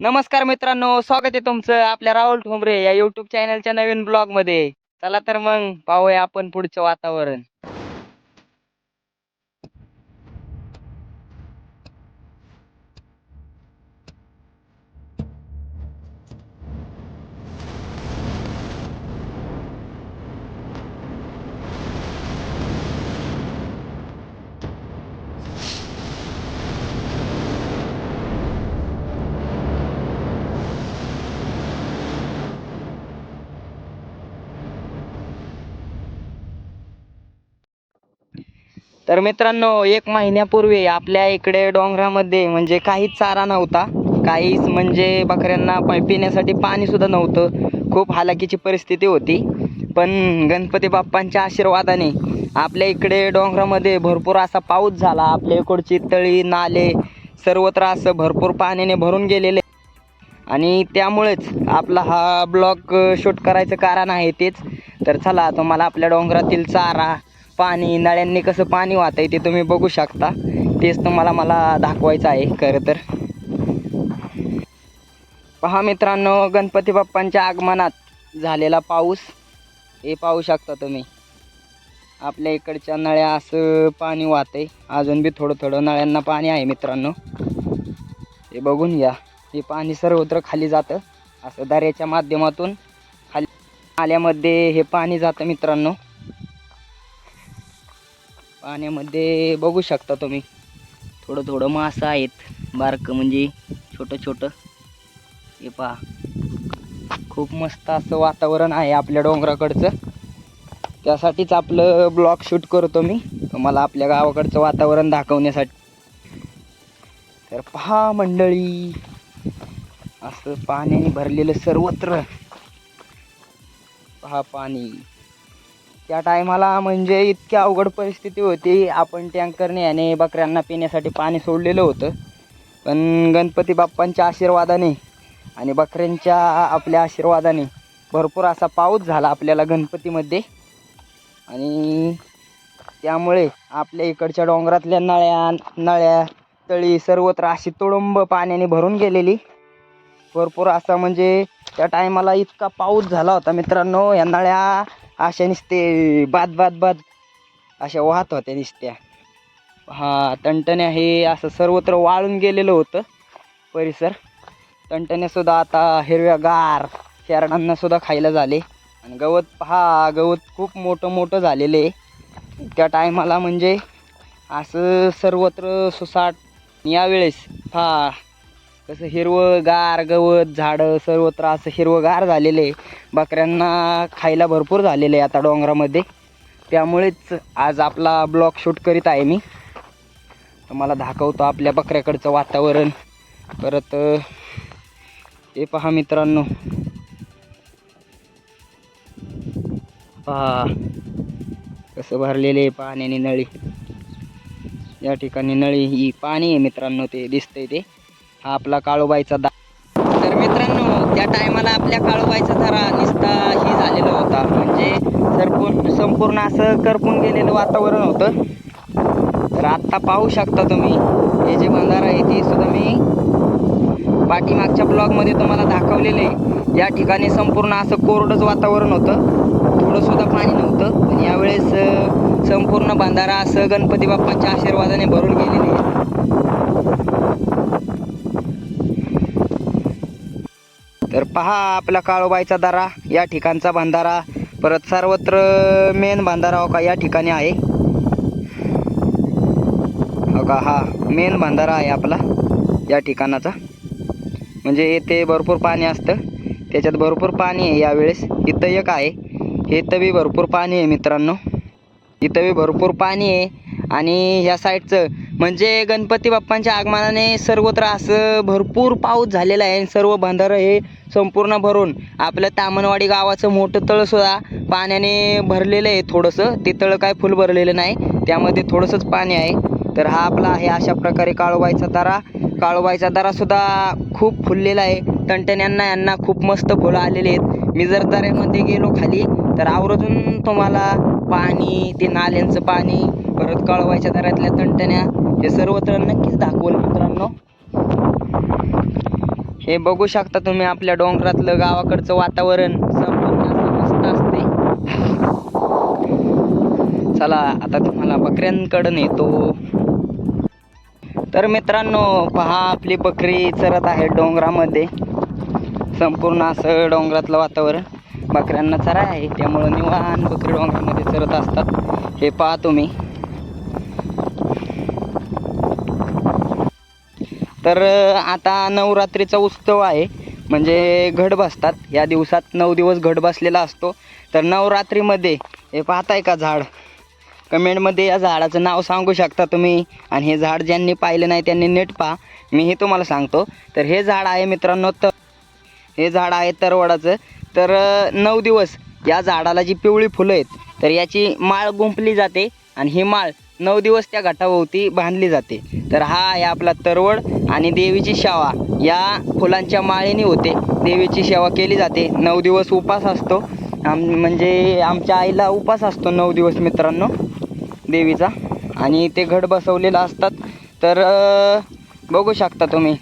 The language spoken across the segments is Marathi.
नमस्कार मित्रांनो स्वागत आहे तुमचं आपल्या राहुल ठोंबरे या युट्यूब चॅनलच्या नवीन ब्लॉगमध्ये. चला तर मग पाहूया आपण पुढचं वातावरण. तर मित्रांनो एक महिन्यापूर्वी आपल्या इकडे डोंगरामध्ये म्हणजे काहीच चारा नव्हता. काहीच म्हणजे बकऱ्यांना प- पिण्यासाठी पाणीसुद्धा नव्हतं. खूप हालाकीची परिस्थिती होती. पण गणपती बाप्पांच्या आशीर्वादाने आपल्या इकडे डोंगरामध्ये भरपूर असा पाऊस झाला. आपल्या इकडची तळी नाले सर्वत्र असं भरपूर पाण्याने भरून गेलेले. आणि त्यामुळेच आपला हा ब्लॉग शूट करायचं कारण आहे तेच. तर चला तुम्हाला आपल्या डोंगरातील चारा पाणी नळ्यांनी कसं पाणी वाहत आहे ते तुम्ही बघू शकता. तेच तुम्हाला मला दाखवायचं आहे खरं तर. पहा मित्रांनो गणपती बाप्पांच्या आगमनात झालेला पाऊस. हे पाहू शकता तुम्ही. आपल्या इकडच्या नळ्या असं पाणी वाहतंय. अजून बी थोडं थोडं नळ्यांना पाणी आहे मित्रांनो. हे बघून घ्या. हे पाणी सर्वत्र खाली जातं. असं दऱ्याच्या माध्यमातून खाली नाल्यामध्ये हे पाणी जातं मित्रांनो. पाण्यामध्ये बघू शकता तुम्ही. थोडं थोडं मासं आहेत. बारकं म्हणजे छोटं छोटं. हे पहा. खूप मस्त असं वातावरण आहे आपल्या डोंगराकडचं. त्यासाठीच आपलं ब्लॉग शूट करतो मी. तुम्हाला आपल्या गावाकडचं वातावरण दाखवण्यासाठी. तर पहा मंडळी. असं पाण्याने भरलेलं सर्वत्र. पहा पाणी. त्या टायमाला म्हणजे इतकी अवघड परिस्थिती होती. आपण टँकरने याने बकऱ्यांना पिण्यासाठी पाणी सोडलेलं होतं. पण गणपती बाप्पांच्या आशीर्वादाने आणि बकऱ्यांच्या आपल्या आशीर्वादाने भरपूर असा पाऊस झाला आपल्याला गणपतीमध्ये. आणि त्यामुळे आपल्या इकडच्या डोंगरातल्या नळ्या नळ्या तळी सर्वत्र अशी तुडुंब पाण्याने भरून गेलेली. भरपूर असा म्हणजे त्या टायमाला इतका पाऊस झाला होता मित्रांनो. या नळ्या अशा नुसते बाद बाद बाद अशा वाहत होत्या नुसत्या. हा तणटण्या हे असं सर्वत्र वाळून गेलेलं होतं परिसर. तणटण्यासुद्धा आता हिरव्यागार शेरडांनासुद्धा खायला झाले. आणि गवत पहा गवत खूप मोठं मोठं झालेलं आहे. त्या टायमाला म्हणजे असं सर्वत्र सुसाट यावेळेस हा कसं हिरवं गार गवत झाडं सर्वत्र असं हिरवंगार झालेलं आहे. बकऱ्यांना खायला भरपूर झालेलं आहे आता डोंगरामध्ये. त्यामुळेच आज आपला ब्लॉग शूट करीत आहे मी. तुम्हाला दाखवतो आपल्या बकऱ्याकडचं वातावरण. परत हे पहा मित्रांनो. पहा कसं भरलेले आहे पाण्याने नळी. या ठिकाणी नळी ही पाणी आहे मित्रांनो ते दिसतंय ते. हा आपला काळूबाईचा दा तर मित्रांनो त्या टायमाला आपल्या काळूबाईचा जरा निस्ता ही झालेला होता. म्हणजे सरपूर्ण संपूर्ण असं करपून गेलेलं वातावरण होतं. तर आत्ता पाहू शकता तुम्ही हे जे बंधारा आहे ते सुद्धा मी पाठीमागच्या ब्लॉगमध्ये तुम्हाला दाखवलेलं आहे. या ठिकाणी संपूर्ण असं कोरडंच वातावरण होतं. थोडं सुद्धा पाणी नव्हतं. पण यावेळेस संपूर्ण बंधारा असं गणपती बाप्पांच्या आशीर्वादाने भरून गेलेले आहे. पहा आपला काळोबाईचा दारा या ठिकाणचा बांधारा. परत सर्वत्र मेन बांधारा हो का या ठिकाणी आहे. हो का हा मेन बांधारा आहे आपला या ठिकाणाचा. म्हणजे येथे भरपूर पाणी असतं. त्याच्यात भरपूर पाणी आहे यावेळेस. इथं एक आहे. इथं बी भरपूर पाणी आहे मित्रांनो. इथं बी भरपूर पाणी आहे. आणि ह्या साईडचं म्हणजे गणपती बाप्पांच्या आगमनाने सर्वत्र असं भरपूर पाऊस झालेला आहे सर्व बंधारं हे संपूर्ण भरून आपलं तामणवाडी गावाचं मोठं तळंसुद्धा पाण्याने भरलेलं आहे थोडंसं. ते तळं काय फुल भरलेलं नाही. त्यामध्ये थोडंसंच पाणी आहे. तर हा आपला आहे अशा प्रकारे काळोबाईचा दारा. काळोबाईचा दारासुद्धा खूप फुललेला आहे. टणटण्यांना यांना खूप मस्त फुलं आलेले आहेत. मी जर दऱ्यामध्ये गेलो खाली तर आवर्जून तुम्हाला पाणी ते नाल्यांचं पाणी परत कळवायच्या दरातल्या तंटण्या हे सर्वत्र नक्कीच दाखवल मित्रांनो. हे बघू शकता तुम्ही आपल्या डोंगरातलं गावाकडचं वातावरण. संपूर्ण असं मस्त असते चला आता तुम्हाला बकऱ्यांकडं नेतो. तर मित्रांनो पहा आपली बकरी चरत आहे डोंगरामध्ये. संपूर्ण असं डोंगरातलं वातावरण. बकऱ्यांना चरा आहे. त्यामुळं निवान बकरी डोंगरामध्ये चरत असतात. हे पहा तुम्ही. तर आता नवरात्रीचा उत्सव आहे. म्हणजे घट बसतात. या दिवसात नऊ दिवस घट बसलेला असतो. तर नवरात्रीमध्ये हे पाहताय का झाड? कमेंटमध्ये या झाडाचं नाव सांगू शकता तुम्ही? आणि हे झाड ज्यांनी पाहिलं नाही त्यांनी नीट पहा. मी हे तुम्हाला सांगतो. तर हे झाड आहे मित्रांनो तर हे झाड आहे तरवडाचं. तर नऊ दिवस या झाडाला जी पिवळी फुलं आहेत तर याची माळ गुंपली जाते आणि ही माळ नऊ दिवस त्या घाटाभोवती बांधली जाते. तर हा आहे आपला तरवड आणि देवीची शेवा. या फुलांच्या माळेने होते. देवीची सेवा केली जाते. नऊ दिवस उपास असतो. आम म्हणजे आमच्या आईला उपास असतो नऊ दिवस मित्रांनो देवीचा. आणि ते घट बसवलेलं असतात. तर बघू शकता तुम्ही.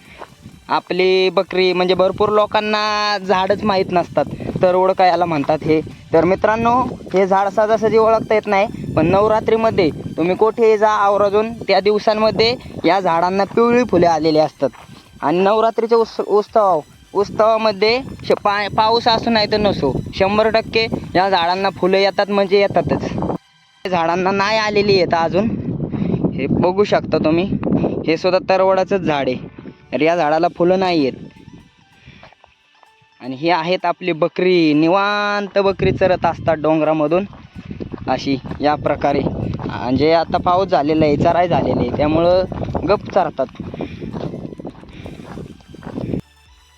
आपली बकरी म्हणजे भरपूर लोकांना झाडच माहीत नसतात. तर ओळख याला म्हणतात हे? तर मित्रांनो हे झाड सहजासहजी ओळखता येत नाही पण नवरात्रीमध्ये तुम्ही कोठेही जा आवराजून त्या दिवसांमध्ये या झाडांना पिवळी फुले आलेली असतात. आणि नवरात्रीच्या उस उत्सव उत्सवामध्ये श पा पाऊस असू नाही तर नसो. शंभर टक्के या झाडांना फुलं येतात म्हणजे येतातच. झाडांना नाही आलेली आहेत अजून. हे बघू शकता तुम्ही. हे सुद्धा तरवडाचंच झाड आहे. तर या झाडाला फुलं नाही आहेत. आणि ही आहेत आपली बकरी. निवांत बकरी चरत असतात डोंगरामधून. अशी या प्रकारे. म्हणजे आता पाऊस झालेला आहे चराय झालेली आहे त्यामुळं गप चरतात.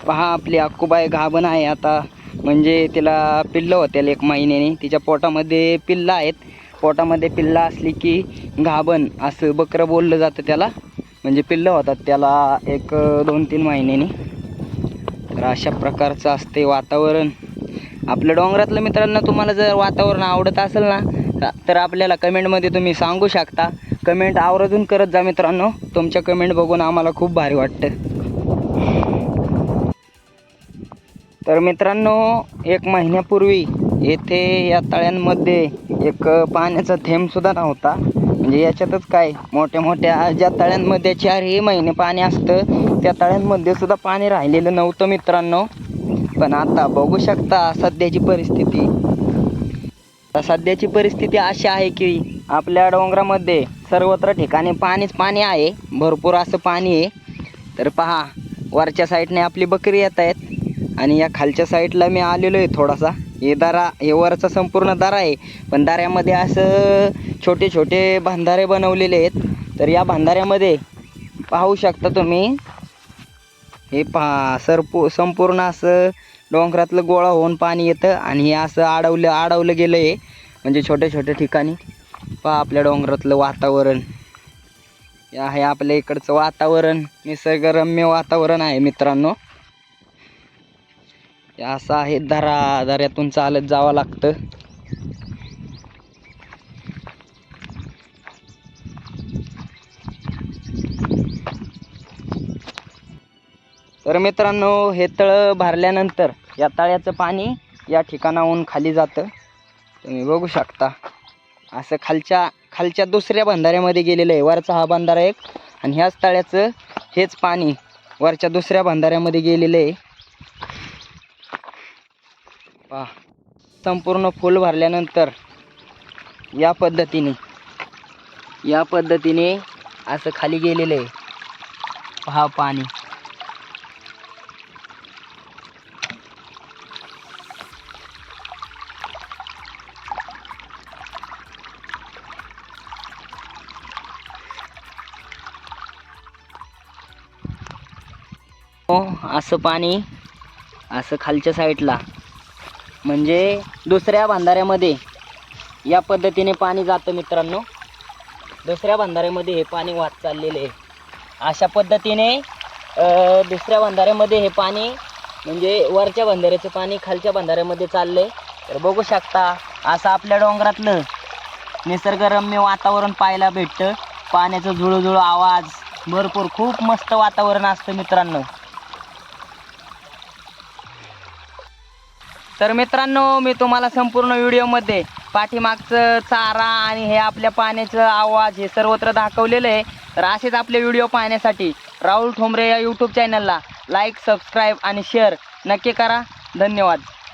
पहा आपली अक्कूबाई घाबण आहे आता. म्हणजे तिला पिल्लं होतील एक महिन्याने. तिच्या पोटामध्ये पिल्लं आहेत. पोटामध्ये पिल्लं असली की घाबण असं बकरं बोललं जातं त्याला. म्हणजे पिल्लं होतात त्याला एक दोन तीन महिन्यांनी. तर अशा प्रकारचं असते वातावरण. आपल्या डोंगरातलं मित्रांनो तुम्हाला जर वातावरण आवडत असेल ना तर आपल्याला कमेंटमध्ये तुम्ही सांगू शकता. कमेंट आवर्जून करत जा मित्रांनो. तुमच्या कमेंट बघून आम्हाला खूप भारी वाटतं. तर मित्रांनो एक महिन्यापूर्वी येथे या तळ्यांमध्ये एक पाण्याचा थेंबसुद्धा नव्हता. म्हणजे याच्यातच काय मोठ्या मोठ्या ज्या तळ्यांमध्ये चारही महिने पाणी असतं त्या तळ्यांमध्ये सुद्धा पाणी राहिलेलं नव्हतं मित्रांनो. पण आता बघू शकता सध्याची परिस्थिती. सध्याची परिस्थिती अशी आहे की आपल्या डोंगरामध्ये सर्वत्र ठिकाणी पाणीच पाणी आहे भरपूर असं पाणी आहे. तर पहा वरच्या साईडने आपली बकरी येत आहेत आणि या खालच्या साईडला मी आलेलो आहे थोडासा. हे दारा हे वरचा संपूर्ण दारा आहे. पण दाऱ्यामध्ये असं छोटे छोटे बांधारे बनवलेले आहेत. तर या बांधाऱ्यामध्ये पाहू शकता तुम्ही हे पहा सरपू संपूर्ण असं डोंगरातलं गोळा होऊन पाणी येतं आणि हे असं अडवलं अडवलं गेलं आहे म्हणजे छोट्या छोट्या ठिकाणी. पहा आपल्या डोंगरातलं वातावरण. हे आहे आपल्या इकडचं वातावरण. निसर्गरम्य वातावरण आहे मित्रांनो. असं आहे दरा दऱ्यातून चालत जावं लागतं. तर मित्रांनो हे तळं भरल्यानंतर या तळ्याचं पाणी या ठिकाणाहून खाली जातं. तुम्ही बघू शकता. असं खालच्या खालच्या दुसऱ्या बंधाऱ्यामध्ये गेलेलं आहे. वरचा हा बंधारा एक आणि ह्याच तळ्याचं हेच पाणी वरच्या दुसऱ्या बंधाऱ्यामध्ये गेलेलं आहे. पहा संपूर्ण फुल भरल्यानंतर या पद्धतीने या पद्धतीने असं खाली गेलेलं आहे. पहा पाणी. हो असं पाणी असं खालच्या साईडला. म्हणजे दुसऱ्या बांधाऱ्यामध्ये या पद्धतीने पाणी जातं मित्रांनो. दुसऱ्या बांधाऱ्यामध्ये हे पाणी वाहत चाललेले आहे. अशा पद्धतीने दुसऱ्या बांधाऱ्यामध्ये हे पाणी म्हणजे वरच्या बांधाऱ्याचं पाणी खालच्या बंधाऱ्यामध्ये चाललं आहे तर बघू शकता असं आपल्या डोंगरातलं निसर्गरम्य वातावरण पाहायला भेटतं. पाण्याचं झुळूझुळू आवाज भरपूर खूप मस्त वातावरण असतं मित्रांनो. तर मित्रांनो मी तुम्हाला संपूर्ण व्हिडिओमध्ये पाठीमागचं चारा आणि हे आपल्या पाण्याचं आवाज हे सर्वत्र दाखवलेलं आहे. तर असेच आपले व्हिडिओ पाहण्यासाठी राहुल ठोंबरे या यूट्यूब चॅनलला लाईक सबस्क्राईब आणि शेअर नक्की करा. धन्यवाद.